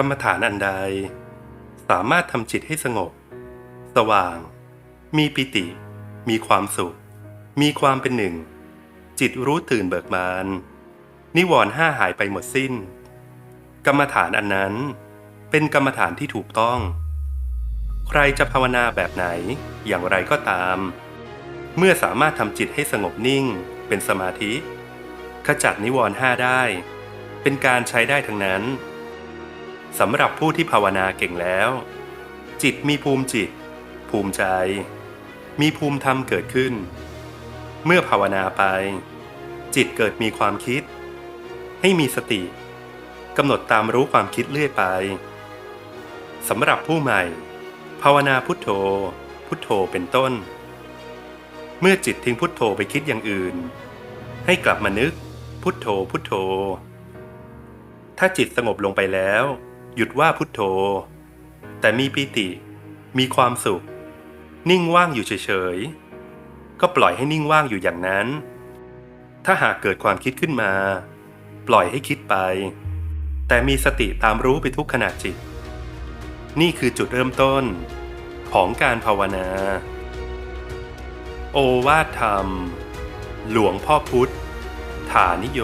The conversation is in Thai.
กรรมฐานอันใด สามารถทำจิตให้สงบ สว่าง มีปิติ มีความสุข มีความเป็นหนึ่ง จิตรู้ตื่นเบิกบาน นิวรณ์ห้าหายไปหมดสิ้น กรรมฐานอันนั้น เป็นกรรมฐานที่ถูกต้อง ใครจะภาวนาแบบไหนอย่างไรก็ตาม เมื่อสามารถทำจิตให้สงบนิ่ง เป็นสมาธิ ขจัดนิวรณ์ห้าได้ เป็นการใช้ได้ทั้งนั้น สำหรับผู้ที่ภาวนาเก่งแล้ว จิตมีภูมิจิต ภูมิใจ มีภูมิธรรมเกิดขึ้น เมื่อภาวนาไป จิตเกิดมีความคิด ให้มีสติกำหนดตามรู้ความคิดเรื่อยไปสำหรับผู้ใหม่ ภาวนาพุทโธ พุทโธเป็นต้น เมื่อจิตทิ้งพุทโธไปคิดอย่างอื่น ให้กลับมานึก พุทโธพุทโธ ถ้าจิตสงบลงไปแล้ว หยุดว่าพุทโธ แต่มีปีติ มีความสุข นิ่งว่างอยู่เฉยๆ ก็ปล่อยให้นิ่งว่างอยู่อย่างนั้น ถ้าหากเกิดความคิดขึ้นมา ปล่อยให้คิดไป แต่มีสติตามรู้ไปทุกขณะจิต นี่คือจุดเริ่มต้นของการภาวนา โอวาทธรรม หลวงพ่อพุทธ ฐานิโย